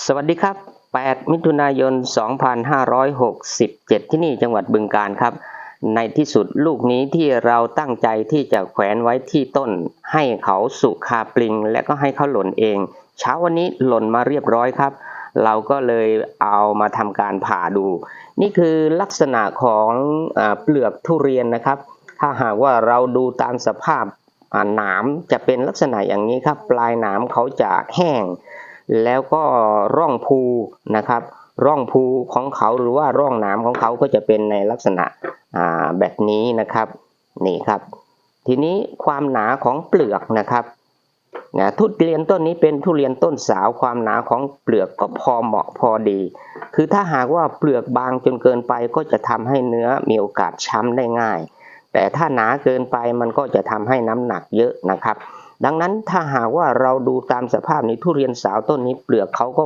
สวัสดีครับ 8 มิถุนายน 2567 ที่นี่จังหวัดบึงการครับ ในที่สุดลูกนี้ที่เราตั้งใจที่จะแขวนไว้ที่ต้น ให้เขาสุคาปลิง และก็ให้เขาหล่นเอง เช้าวันนี้หล่นมาเรียบร้อยครับ เราก็เลยเอามาทำการผ่าดู นี่คือลักษณะของอเปลือกทุเรียนนะครับ ถ้าหากว่าเราดูตามสภาพหนามจะเป็นลักษณะอย่างนี้ครับ ปลายหนามเขาจะแห้ง แล้วก็ร่องภูนะครับ ร่องภูของเขาหรือว่าร่องหนาของเขาก็จะเป็นในลักษณะแบบนี้นะครับนี่ครับ ทีนี้ความหนาของเปลือกนะครับนะทุเรียนต้นนี้เป็นทุเรียนต้นสาวความหนาของเปลือกก็พอเหมาะพอดี คือถ้าหากว่าเปลือกบางจนเกินไปก็จะทำให้เนื้อมีโอกาสช้ำได้ง่าย แต่ถ้าหนาเกินไปมันก็จะทำให้น้ำหนักเยอะนะครับ ดังนั้นถ้าหากว่าเราดูตามสภาพนี้ทุเรียนสาวต้นนี้เปลือกเขาก็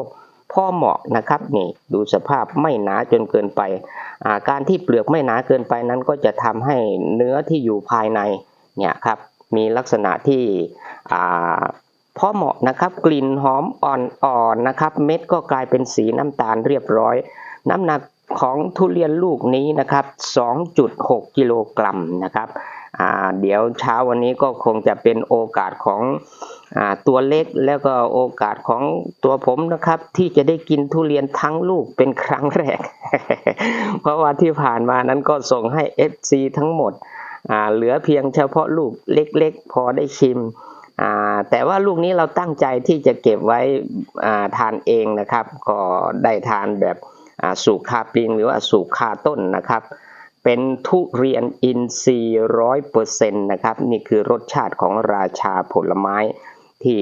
พอเหมาะนะครับนี่ดูสภาพไม่หนาจนเกินไปาการที่เปลือกไม่หนาเกินไปนั้นก็จะทำให้เนื้อที่อยู่ภายในเนี่ยครับมีลักษณะที่อ่าพอเหมาะนะครับกลิ่นหอมอ่อนๆนะครับ เม็ดก็กลายเป็นสีน้ำตาลเรียบร้อย น้ำหนักของทุเรียนลูกนี้นะครับ 2.6 กิโลกรัมนะครับ เดี๋ยวเช้าวันนี้ก็คงจะเป็นโอกาสของอตัวเล็กแล้วก็โอกาสของตัวผมนะครับ ที่จะได้กินทุเรียนทั้งลูกเป็นครั้งแรก เพราะว่าที่ผ่านมานั้นก็ส่งให้ FC ทั้งหมดเหลือเพียงเฉพาะลูกเล็กๆ พอได้ชิมแต่ว่าลูกนี้เราตั้งใจที่จะเก็บไว้ทานเองนะครับ ก็ได้ทานแบบสุกคาปิงหรือว่าสุกคาต้นนะครับ เป็นทุเรียนอินทรีย์ร้อยเปอร์เซ็นต์นะครับ นี่คือรสชาติของราชาผลไม้ ที่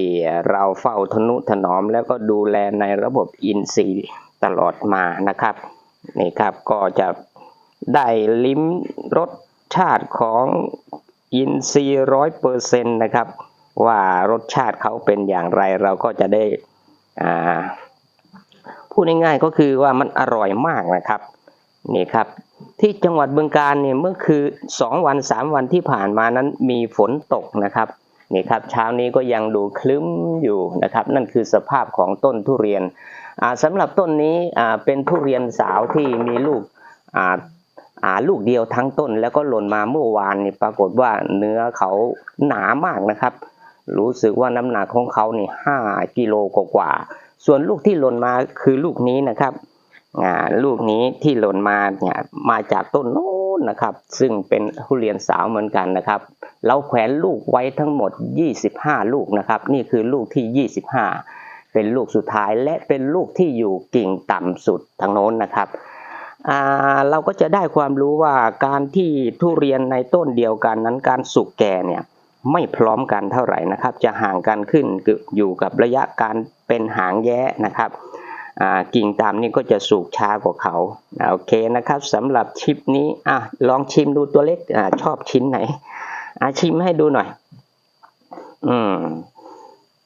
เราเฝ้าทนุถนอมแล้วก็ดูแลในระบบอินทรีย์ตลอดมานะครับนี่ครับก็จะได้ลิ้มรสชาติของอินทรีย์ร้อยเปอร์เซ็นต์นะครับ ว่ารสชาติเขาเป็นอย่างไรเราก็จะได้อ่าพูดง่ายๆก็คือว่ามันอร่อยมากนะครับนี่ครับ ที่จังหวัดบึงการเนี่ยเมื่อคือสองวันสามวันที่ผ่านมานั้นมีฝนตกนะครับนี่ครับเช้านี้ก็ยังดูคลึ้มอยู่นะครับ นั่นคือสภาพของต้นทุเรียนอ่าสำหรับต้นนี้อ่าเป็นทุเรียนสาวที่มีลูกอ่าอ่าลูกเดียวทั้งต้น แล้วก็หล่นมาเมื่อวานนี่ปรากฏว่าเนื้อเขาหนามากนะครับ รู้สึกว่าน้ำหนักของเขานี่ห้ากิโลกว่าส่วนลูกที่หล่นมาคือลูกนี้นะครับ ลูกนี้ที่หล่นมาเนี่ยมาจากต้นโน้นนะครับ ซึ่งเป็นทุเรียนสาวเหมือนกันนะครับ เราแขวนลูกไว้ทั้งหมด 25 ลูกนะครับ นี่คือลูกที่ 25 เป็นลูกสุดท้ายและเป็นลูกที่อยู่กิ่งต่ำสุดทางโน้นนะครับเราก็จะได้ความรู้ว่าการที่ทุเรียนในต้นเดียวกันนั้นการสุกแก่เนี่ยไม่พร้อมกันเท่าไหร่นะครับ จะห่างกันขึ้นอยู่กับระยะการเป็นหางแย้นะครับ กิ่งตามนี่ก็จะสูกช้ากว่าเขาอ่าโอเคนะครับสำหรับชิปนี้อะลองชิมดูตัวเล็กอ่าชอบชิ้นไหนอ่าชิมให้ดูหน่อย อืม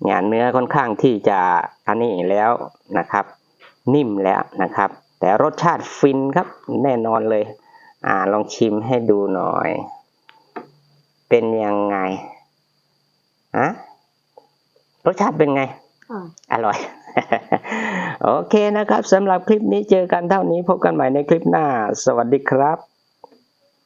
เนี่ยเนื้อค่อนข้างที่จะอันนี้แล้วนะครับ นิ่มแล้วนะครับ แต่รสชาติฟินครับ แน่นอนเลย อ่าลองชิมให้ดูหน่อย เป็นยังไงอะรสชาติเป็นไงอ่าอร่อย โอเคนะครับสำหรับคลิปนี้เจอกันเท่านี้พบกันใหม่ในคลิปหน้า สวัสดีครับ